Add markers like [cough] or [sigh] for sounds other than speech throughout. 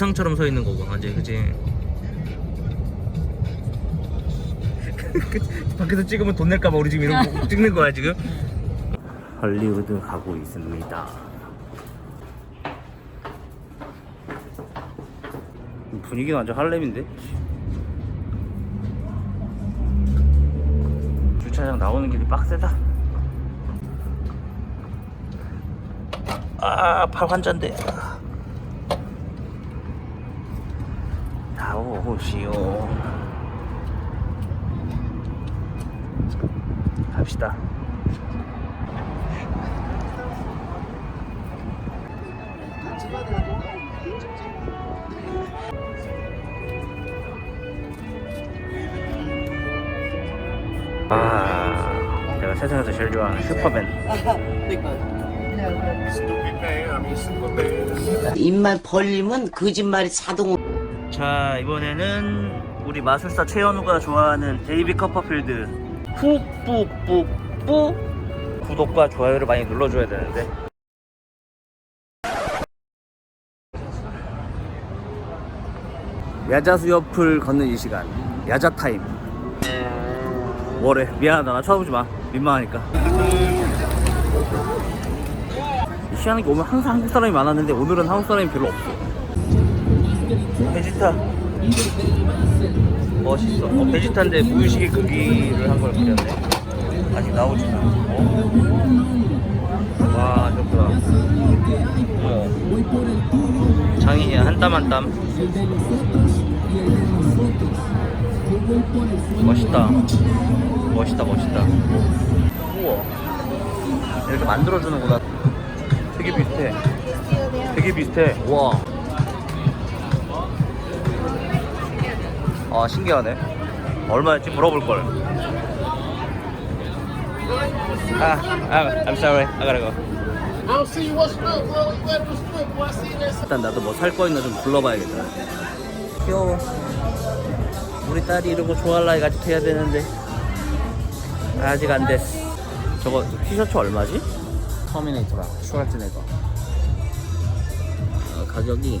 동상처럼 서 있는 거고. 완전 그지 [laughs] 밖에서 찍으면 돈 낼까봐 우리 지금 이런 거 찍는 거야 지금? 할리우드 가고 있습니다. 분위기는 완전 할렘인데? 주차장 나오는 길이 빡세다. 아, 팔 환자인데. 나오시오. 갑시다. 아, 내가 세상에서 제일 좋아하는 슈퍼맨. 입만 벌리면 거짓말이 자동으로 자 이번에는 우리 마술사 최현우가 좋아하는 데이비 커퍼필드. 뿌뿌뿌뿌. 구독과 좋아요를 많이 눌러줘야 되는데. 야자수 옆을 걷는 이 시간. 야자 타임. 뭐래? 미안하다. 나 쳐다보지 마. 민망하니까. 희한하게 오면 항상 한국 사람이 많았는데 오늘은 한국 사람이 별로 없어 베지타. 멋있어. 어, 베지타인데 무의식의 크기를 한 걸 그렸네. 아직 나오지 않아 어? 와 좋구나 어. 장인이야. 한 땀 한땀. 멋있다. 멋있다 멋있다. 우와. 이렇게 만들어주는구나. 되게 비슷해. 되게 비슷해. 와 아 신기하네. 얼마였지 물어볼걸. 아, 아 I'm sorry. I gotta go. 일단 나도 뭐 살 거 있나 좀 불러봐야겠다. 귀여워. 우리 딸이 이러고 좋아할 나이가 아직 돼야 되는데. 아직 안 됐어. 저거 티셔츠 얼마지? 터미네이터랑 슈왈츠네거. 어, 가격이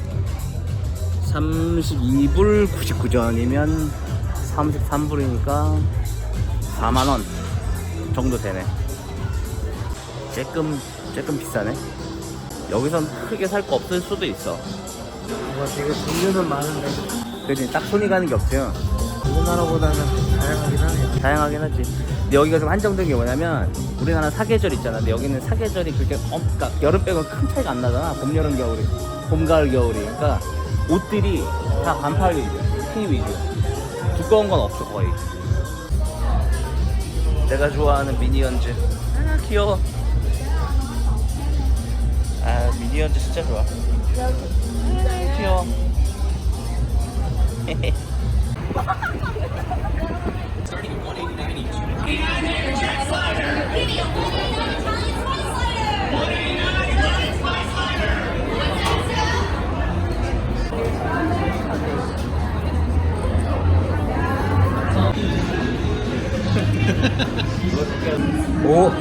32불 99전이면 33불이니까 4만원 정도 되네. 조금 조금 비싸네. 여기선 크게 살 거 없을 수도 있어. 뭐 되게 종류는 많은데. 그지 딱 손이 가는 게 없죠 우리나라보다는 다양하긴 하네요. 다양하긴 하지. 근데 여기가 좀 한정된 게 뭐냐면 우리나라 사계절 있잖아. 근데 여기는 사계절이 그렇게 엄, 그러니까 여름 빼고 큰 차이가 안 나잖아. 봄 여름 겨울이. 봄 가을 겨울이. 그러니까 옷들이 다 반팔 위주 티 위주 두꺼운 건 없어 거의. 내가 좋아하는 미니언즈 아 귀여워. 아 미니언즈 진짜 좋아 아, 귀여워 [laughs]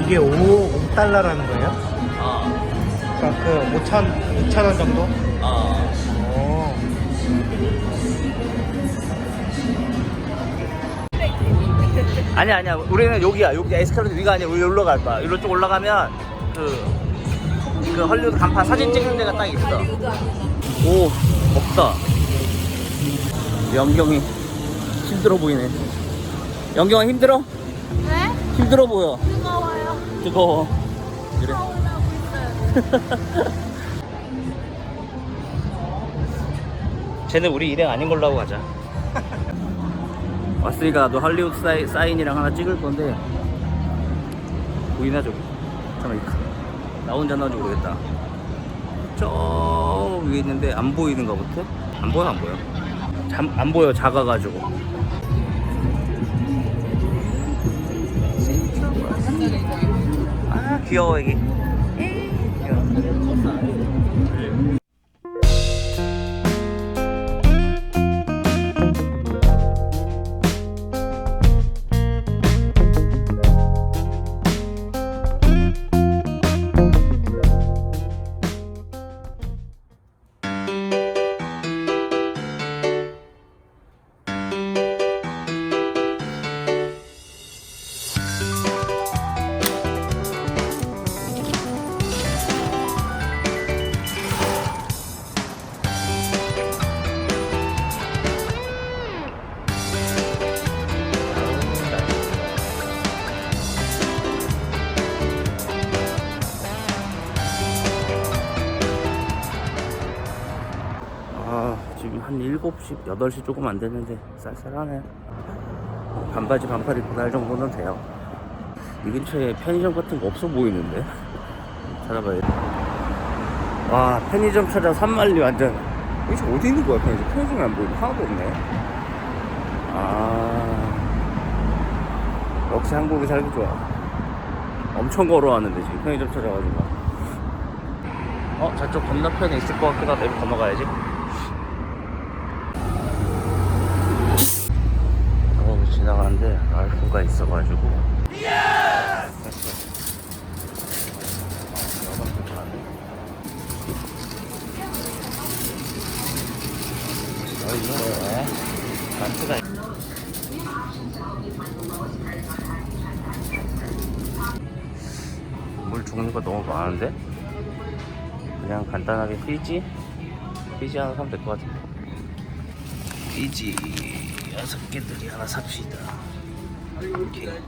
이게 5, 5달러라는 거예요? 아, 그러니까 그 5천 5천 원 정도? 아. 오. 아니야 아니야 우리는 여기야 여기 에스컬레이터 위가 아니야 우리 여기로 갈 거야 여기로 쭉 올라가면 그 그 헐리우드 간판 사진 찍는 데가 딱 있어 오 없다 연경이 힘들어 보이네 연경아 힘들어? 네? 힘들어 보여 뜨거워요. 뜨거워. 그래. [laughs] 쟤는 우리 일행 아닌 걸로 하고 가자. [laughs] 왔으니까 나도 할리우드 사이, 사인이랑 하나 찍을 건데. 보이나 저기 잠깐만 나 혼자 나온지 모르겠다. 저 위에 있는데 안 보이는가 보트? 안 보여 안 보여? 잠, 안 보여 작아가지고 귀여워 애기 귀여워. 7시, 8시 조금 안 됐는데 쌀쌀하네. 반바지 반팔 입고 갈 정도는 돼요. 이 근처에 편의점 같은 거 없어 보이는데? 찾아봐야 와, 편의점 찾아 산만리 완전. 여기 어디 있는 거야, 편의점? 편의점이 안 보이네. 하나도 없네. 아. 역시 한국이 살기 좋아. 엄청 걸어왔는데, 지금 편의점 찾아가지고. 어, 저쪽 건너편에 있을 것 같기도 하다. 여기 건너가야지. 어, 지나 가는데 랄프가 있어가지고. 랄프가 있물 죽는 거 너무 많은데? 그냥 간단하게 피지? 피지 하나 사면 될 것 같은데. 피지 여섯 개들이 하나 삽시다. 이렇게.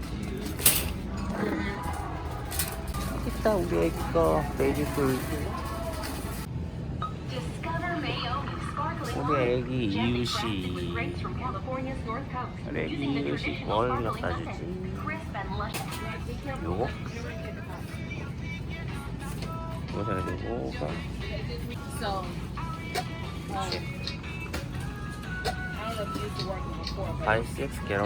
있다 우리 애기가 베이비풀 우리 애기 이웃이 우리 애기 이웃이 뭘 갖다 주지? 요거? 요거 사야 되고 그렇지 5, 6 get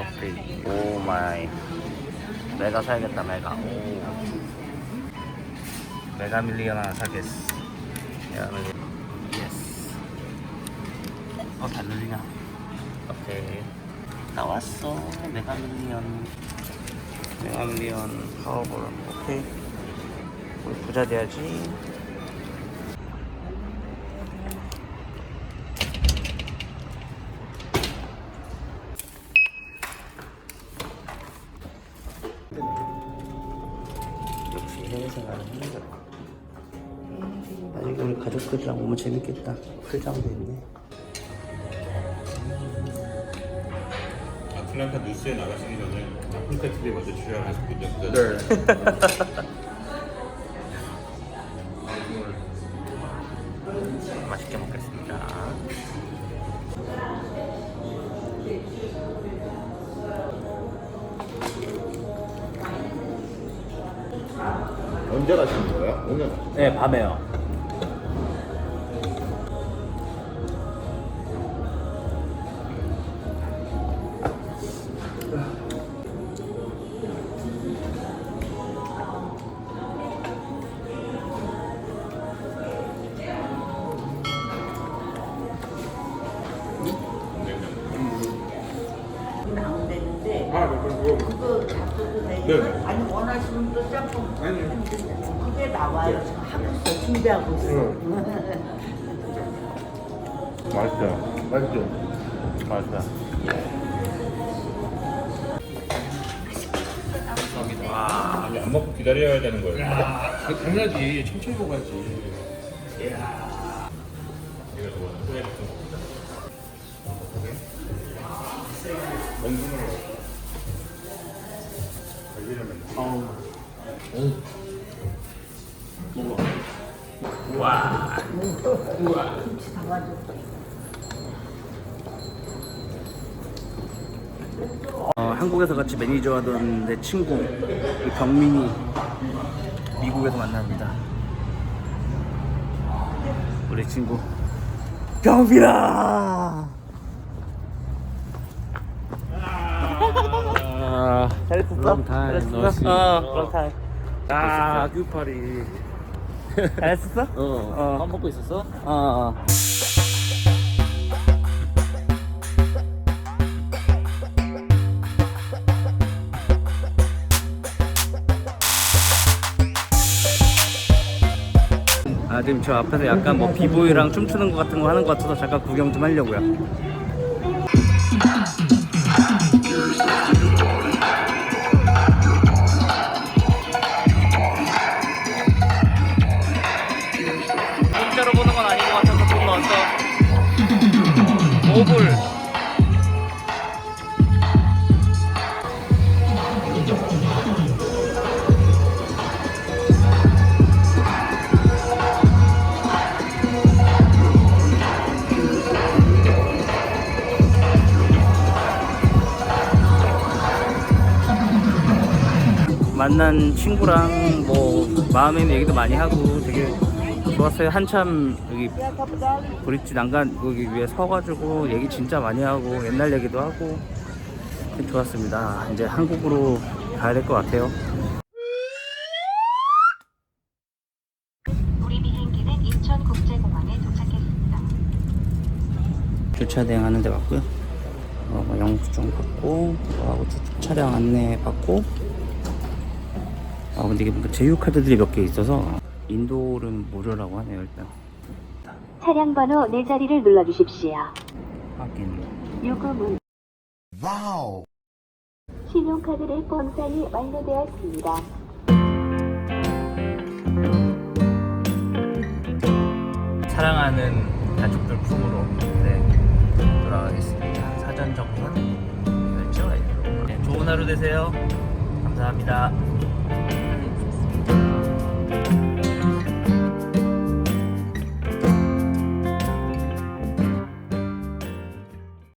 오 마이. Oh 메가 사야겠다 메가. 오. 메가 밀리언 하나 사겠어. 야 밀리. 예스. 어잘 눌리냐? 오케이. 나왔어 메가 밀리언. 메가 밀리언 파워볼. 오케이. 우리 부자 돼야지. 역시 해외 생활은 힘들어. 아니 우리 가족들이랑 오면 재밌겠다. 풀장도 있네. 아틀란타 뉴스에 나가시기 전에 아프리카 TV에 먼저 출연하셨군요. 네. [laughs] [laughs] 언제 가시는 거예요? 오늘. 네, 밤에요. 아, 네, 그럼 그거. 그거 잡숴도 네. 되고 아니 원하시면 또 짬뽕 그게 나와요 지금 하고 있어 준비하고 있어 맛있어요. 맛있죠? 맞다. 아니, 안 먹고 기다려야 되는 거예요. 당연하지. 천천히 먹어야지. 어, 한국에서 같이 매니저 하던 내 친구 이 경민이 미국에서 만납니다. 우리 친구 경민아. 잘했었어? 잘했었어? 어, 그럼 다. 아, 규파리. 잘했었어? 어, 어. 밥 먹고 있었어? 어, 어. 아 지금 저 앞에서 약간 뭐 비보이랑 춤추는 것 같은 거 하는 것 같아서 잠깐 구경 좀 하려고요. 5불 만난 친구랑 뭐 마음의 얘기도 많이 하고 되게 좋았어요. 한참 여기 브릿지 난간 거기 위에 서가지고 얘기 진짜 많이 하고 옛날 얘기도 하고 좋았습니다. 이제 한국으로 가야 될 것 같아요. 우리 비행기는 인천국제공항에 도착했습니다. 주차 대행하는 데 갔고요. 어, 뭐 영수증 받고, 뭐하고 주- 차량 안내 받고. 아 근데 이게 뭔가 제휴 카드들이 몇 개 있어서 인도는 무료라고 하네요 일단. 차량 번호 네 자리를 눌러주십시오. 확인. 요금은 신용카드를 본사이 완료되었습니다. 사랑하는 가족들 품으로 네, 돌아가겠습니다. 사전 정산 결제 완료. 네, 좋은 하루 되세요. 감사합니다.